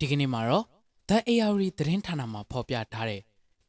ဒီကနေ့မှာတော့ The ARD သတင်းဌာနမှာဖော်ပြထားတဲ့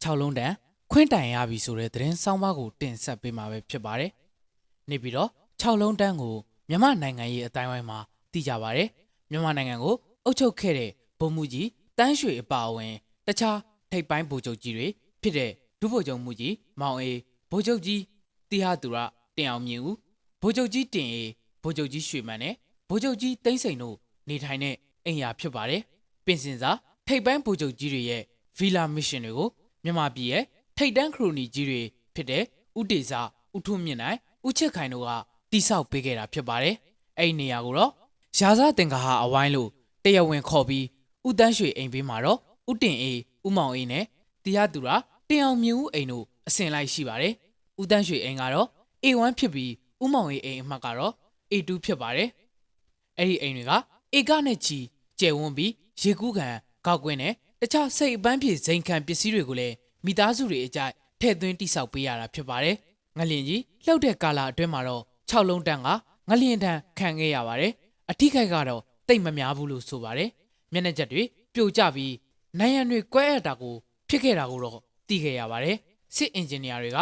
6လုံးတန်းခွင့်တိုင်ရပြီဆိုတဲ့သတင်းဆောင်းပါးကိုတင်ဆက်ပေးမှာပဲဖြစ်ပါတယ်။နေပြီးတော့6လုံးတန်းကိုမြန်မာနိုင်ငံရေးအတိုင်းအဝိုင်းမှာသိကြပါတယ်။မြန်မာနိုင်ငံကိုအုပ်ချုပ်ခဲ့တဲ့ဗိုလ်မှူးကြီးတန်းရွှေအပါအဝင်တခြားထိပ်ပိုင်းဗိုလ်ချုပ်ကြီးတွေဖြစ်တဲ့ဒုဗိုလ်ချုပ်မှုကြီးမောင်အေးဗိုလ်ချုပ်ကြီးတီဟာသူရတင်အောင်မြင့်ဦးဗိုလ်ချုပ်ကြီးတင်အေးဗိုလ်ချုပ်ကြီးရွှေမန်းနဲ့ဗိုလ်ချုပ်ကြီးတိမ့်စိန်တို့နေထိုင်တဲ့အိမ်ယာဖြစ်ပါတယ်။ ပင်စင်စာထိပ်ပိုင်းဗိုလ်ချုပ်ကြီးတွေရဲ့ဗီလာမစ်ရှင်တွေကိုမြန်မာပြည်ရဲ့ထိပ်တန်းခရိုနီကြီးတွေဖြစ်တဲ့ဥတေစာဥထုမြင့်နိုင်ဥချစ်ခိုင်တို့ကတိဆောက်ပေးခဲ့တာဖြစ်ပါတယ်။အဲ့ဒီနေရာကိုတော့ရာဇသင်္ကာဟာအဝိုင်းလို့တရားဝင်ခေါ်ပြီးဥတန်းရွှေအိမ်ဘေးမှာတော့ဥတင်အေးဥမောင်အေးနဲ့တရားသူရတင်အောင်မြင့်ဦးအိမ်တို့အစင်လိုက်ရှိပါတယ်။ဥတန်းရွှေအိမ်ကတော့ A1 ဖြစ်ပြီးဥမောင်အေးအိမ်အမှတ်ကတော့ A2 ဖြစ်ပါတယ်။အဲ့ဒီအိမ်တွေကဧကနဲ့ချီကျယ်ဝန်းပြီး ရေကူးကန်ကောက်ကွင်းနဲ့တခြားစိတ်အပန်းဖြေဇိမ်ခံပစ္စည်းတွေကိုလည်းမိသားစုတွေအကြိုက်ထည့်သွင်းတိစောက်ပေးရတာဖြစ်ပါတယ်။ငလျင်ကြီးလှုပ်တဲ့ကာလအတွင်းမှာတော့6လုံးတန်းကငလျင်တန်းခံခဲ့ရပါတယ်။အထိခိုက်ကတော့တိတ်မများဘူးလို့ဆိုပါတယ်။မျက်နှာချက်တွေပြိုကျပြီးနိုင်ရန်တွေကွဲအပ်တာကိုဖြစ်ခဲ့တာကိုတော့သိခဲ့ရပါတယ်။စစ်အင်ဂျင်နီယာတွေက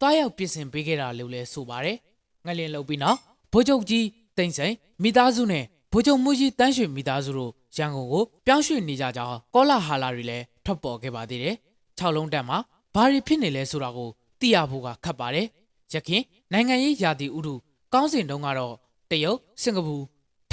တွားရောက်ပြင်ဆင်ပေးခဲ့တာလို့လည်းဆိုပါတယ်။ငလျင်လှုပ်ပြီးနောက်ဗိုလ်ချုပ်ကြီးတိမ့်စိန်မိသားစုနဲ့ ဗိုလ်ချုပ်မှုကြီးတန်းရွှေမိသားစုတို့ရန်ကုန်ကိုပြောင်းရွှေ့နေကြကြောင်းကောလာဟာလာတွေလည်းထွက်ပေါ်ခဲ့ပါသေးတယ်။6လုံးတက်မှာဘာတွေဖြစ်နေလဲဆိုတာကိုသိရဖို့ကခက်ပါတယ်။ရခင်နိုင်ငံရေးယာတီဥတုကောင်းစဉ်တုန်းကတော့တရုတ်စင်ကာပူ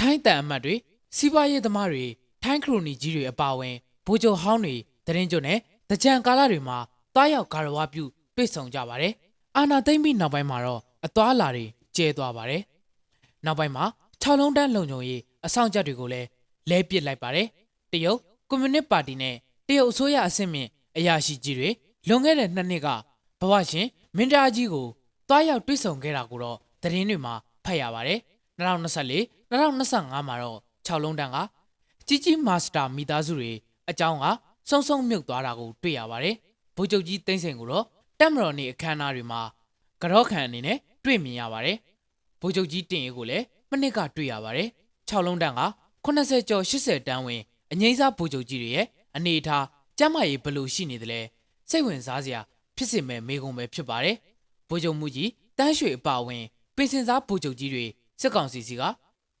ထိုင်းတန်အမတ်တွေစီးပွားရေးသမားတွေထိုင်းခရိုနီကြီးတွေအပါအဝင်ဗိုလ်ချုပ်ဟောင်းတွေတရင်ကျွန်းနဲ့တကြံကာလတွေမှာတားရောက်ဂါရဝပြုတွေ့ဆုံကြပါတယ်။အာနာသိမ့်ပြီးနောက်ပိုင်းမှာတော့အသွားအလာတွေကျဲသွားပါတယ်။နောက်ပိုင်းမှာ6လုံးတန်းလုံခြုံရေး အဆောင်ချက်တွေကိုလည်းလဲပစ်လိုက်ပါတယ်။တရုတ်ကွန်မြူနစ်ပါတီနဲ့တရုတ်အစိုးရအဆင့်မြင့်အရာရှိကြီးတွေလွန်ခဲ့တဲ့နှစ်နှစ်ကဘဝရှင်မင်းသားကြီးကိုတွားရောက်တွေ့ဆုံခဲ့တာကိုတော့သတင်းတွေမှာဖတ်ရပါတယ်။2024 2025မှာတော့6လုံးတန်းကကြီးကြီးမာစတာမိသားစုတွေအကြောင်းကစုံစုံမြုပ်သွားတာကိုတွေ့ရပါတယ်။ဗိုလ်ချုပ်ကြီးတိမ့်စိန်ကိုတော့တက်မတော်နေအခမ်းအနားတွေမှာကြော့ခံအနေနဲ့တွေ့မြင်ရပါတယ်။ဗိုလ်ချုပ်ကြီးတင်ရေးကိုလည်းမနစ်ကတွေ့ရပါတယ်။ 6လုံးတန်းက80ကျော်80တန်းဝင်အငိမ့်စားဗိုလ်ချုပ်ကြီးတွေရဲ့အနေအထားကျမ်းမာရေးဘယ်လိုရှိနေသလဲစိတ်ဝင်စားစရာဖြစ်စင်မဲ့မေကုံပဲဖြစ်ပါတယ်။ဗိုလ်ချုပ်မှုကြီးတန်းရွှေအပါဝင်ပင်စင်စားဗိုလ်ချုပ်ကြီးတွေစစ်ကောင်စီစီက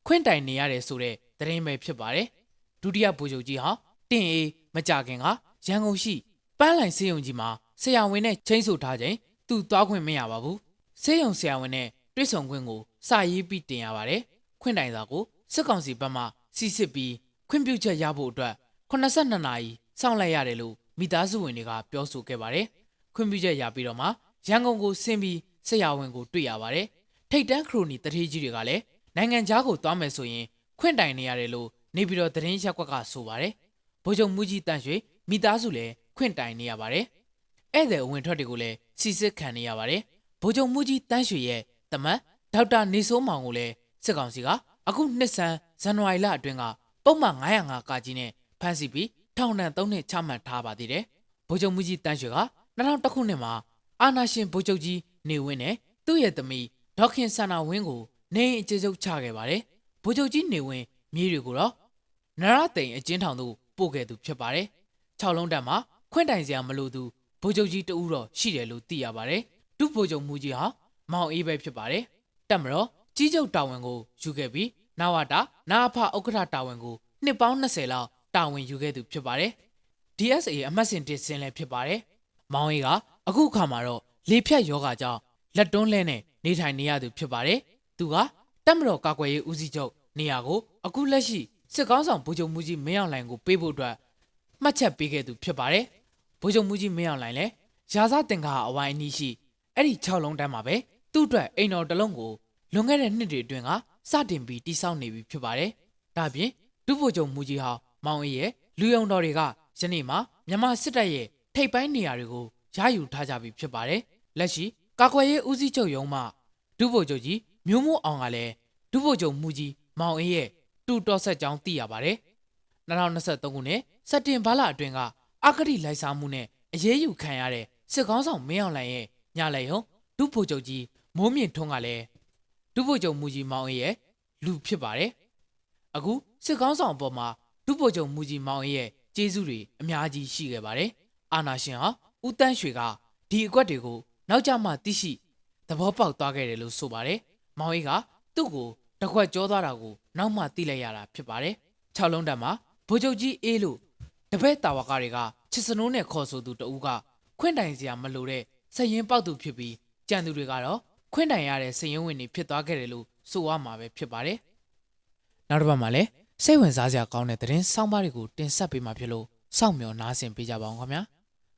ခွင့်တိုင်နေရတယ်ဆိုတဲ့သတင်းပဲဖြစ်ပါတယ်။ဒုတိယဗိုလ်ချုပ်ကြီးဟာတင်အေးမကြခင်ကရန်ကုန်ရှိပန်းလိုင်စေယုံကြီးမှာဆရာဝန်နဲ့ချင်းဆိုထားချိန်သူသွားခွင့်မရပါဘူး။စေယုံဆရာဝန်နဲ့တွေ့ဆုံခွင့်ကိုစာရေးပြီးတင်ရပါတယ်။ခွင့်တိုင်စာကို စစ်ကောင်စီဘက်မှစီစစ်ပြီးခွင့်ပြုချက်ရဖို့အတွက်82နာရီစောင့်လိုက်ရတယ်လို့မိသားစုဝင်တွေကပြောဆိုခဲ့ပါတယ်။ခွင့်ပြုချက်ရပြီးတော့မှရန်ကုန်ကိုဆင်းပြီးဆရာဝန်ကိုတွေ့ရပါတယ်။ထိတ်တန်းခရိုနီတထေးကြီးတွေကလည်းနိုင်ငံခြားကိုသွားမယ်ဆိုရင်ခွင့်တိုင်နေရတယ်လို့နေပြီးတော့သတင်းရက်ကွက်ကဆိုပါတယ်။ဗိုလ်ချုပ်မူကြီးတန့်ရွှေမိသားစုလည်းခွင့်တိုင်နေရပါတယ်။ဧည့်သည်အဝင်ထွက်တွေကိုလည်းစီစစ်ခံနေရပါတယ်။ဗိုလ်ချုပ်မူကြီးတန့်ရွှေရဲ့တမန်ဒေါက်တာနေစိုးမောင်ကိုလည်းစစ်ကောင်စီက အခုနှစ်ဆန်းဇန်နဝါရီလအတွင်းကပုံမှန်905ကကြီးနဲ့ဖမ်းဆီးပြီးထောင်ဒဏ်3နှစ်ချမှတ်ထားပါသေးတယ်။ဗိုလ်ချုပ်မူကြီးတန်းရွှေက2000ခုနှစ်မှာအာနာရှင်ဗိုလ်ချုပ်ကြီးနေဝင်းနဲ့သူ့ရဲ့သမီးဒေါက်ခင်ဆန္နာဝင်းကိုနေအိမ်အခြေချုပ်ချခဲ့ပါတယ်။ဗိုလ်ချုပ်ကြီးနေဝင်းမြေးတွေကိုတော့နရသိန်အကျဉ်းထောင်သို့ပို့ခဲ့သူဖြစ်ပါတယ်။6လုံးတက်မှာခွင့်တိုင်စရာမလိုသူဗိုလ်ချုပ်ကြီးတဦးတော့ရှိတယ်လို့သိရပါတယ်။ဒုဗိုလ်ချုပ်မူကြီးဟာမောင်အေးပဲဖြစ်ပါတယ်။တက်မတော် ကြီးချုပ်တာဝန်ကိုယူခဲ့ပြီးနဝတာနာအဖဥက္ကဋ္ဌတာဝန်ကိုနှစ်ပေါင်း20လောက်တာဝန်ယူခဲ့သူဖြစ်ပါတယ်။ DSA အမှတ်စဉ်တစ်စင်းလည်းဖြစ်ပါတယ်။မောင်အေးကအခုအခါမှာတော့လေဖြတ်ယောဂကြောင့်လက်တွန်းလဲနဲ့နေထိုင်နေရသူဖြစ်ပါတယ်။သူကတက်မတော်ကာကွယ်ရေးဦးစီးချုပ်နေရာကိုအခုလက်ရှိစစ်ကောင်းဆောင်ဗိုလ်ချုပ်မူကြီးမင်းအောင်လှိုင်ကိုပေးဖို့အတွက်မှတ်ချက်ပေးခဲ့သူဖြစ်ပါတယ်။ဗိုလ်ချုပ်မူကြီးမင်းအောင်လှိုင်လည်းရာဇတင်္ကာအဝိုင်းအနီးရှိအဲ့ဒီ6လုံးတန်းမှာပဲသူ့အတွက်အိမ်တော်တစ်လုံးကို လွန်ခဲ့တဲ့နှစ်တွေအတွင်းကစတင်ပြီးတိစောက်နေပြီဖြစ်ပါတယ်။ဒါပြင်ဒုဗိုလ်ချုပ်မူကြီးဟာမောင်အေးရဲ့လူယုံတော်တွေကယနေ့မှာမြန်မာစစ်တပ်ရဲ့ထိပ်ပိုင်းနေရာတွေကိုရယူထားကြပြီဖြစ်ပါတယ်။လက်ရှိကာကွယ်ရေးဦးစီးချုပ်ရုံးမှဒုဗိုလ်ချုပ်ကြီးမျိုးမိုးအောင်ကလည်းဒုဗိုလ်ချုပ်မူကြီးမောင်အေးရဲ့တူတော်ဆက်ကြောင်းသိရပါတယ်။2023ခုနှစ်စက်တင်ဘာလအတွင်းကအဂတိလိုက်စားမှုနဲ့အရေးယူခံရတဲ့စစ်ကောင်းဆောင်မင်းအောင်လှိုင်ရဲ့ညလိုက်ရုံဒုဗိုလ်ချုပ်ကြီးမိုးမြင့်ထွန်းကလည်း ဒုဗိုလ်ချုပ်မူကြီးမောင်အေးရဲ့လူဖြစ်ပါတယ်။အခုစစ်ကောင်းဆောင်အပေါ်မှာဒုဒုဗိုလ်ချုပ်မူကြီးမောင်အေးရဲ့ကျေးဇူးတွေအများကြီးရှိခဲ့ပါတယ်။အာနာရှင်ဟာဦးတန်းရွှေကဒီအကွက်တွေကိုနောက်ကျမှသိရှိသဘောပေါက်သွားခဲ့တယ်လို့ဆိုပါတယ်။မောင်အေးကသူ့ကိုတစ်ခွက်ကြောသွားတာကိုနောက်မှသိလိုက်ရတာဖြစ်ပါတယ်။၆လုံးတန်းမှာဗိုလ်ချုပ်ကြီးအေးလို့တပည့်တာဝကတွေကချစ်စနိုးနဲ့ခေါ်ဆိုသူတဦးကခွင့်တိုင်စရာမလိုတဲ့စရင်ပေါက်သူဖြစ်ပြီးကြံသူတွေကတော့ ခွင့်တိုင်ရတဲ့စရင်ဝင်တွေဖြစ်သွားခဲ့တယ်လို့ဆိုရမှာပဲဖြစ်ပါတယ်။နောက်တစ်ပတ်မှာလည်းစိတ်ဝင်စားစရာကောင်းတဲ့သတင်းစောင့်ပါးတွေကိုတင်ဆက်ပေးမှာဖြစ်လို့စောင့်မျှော်နားဆင်ပေးကြပါအောင်ခင်ဗျာ။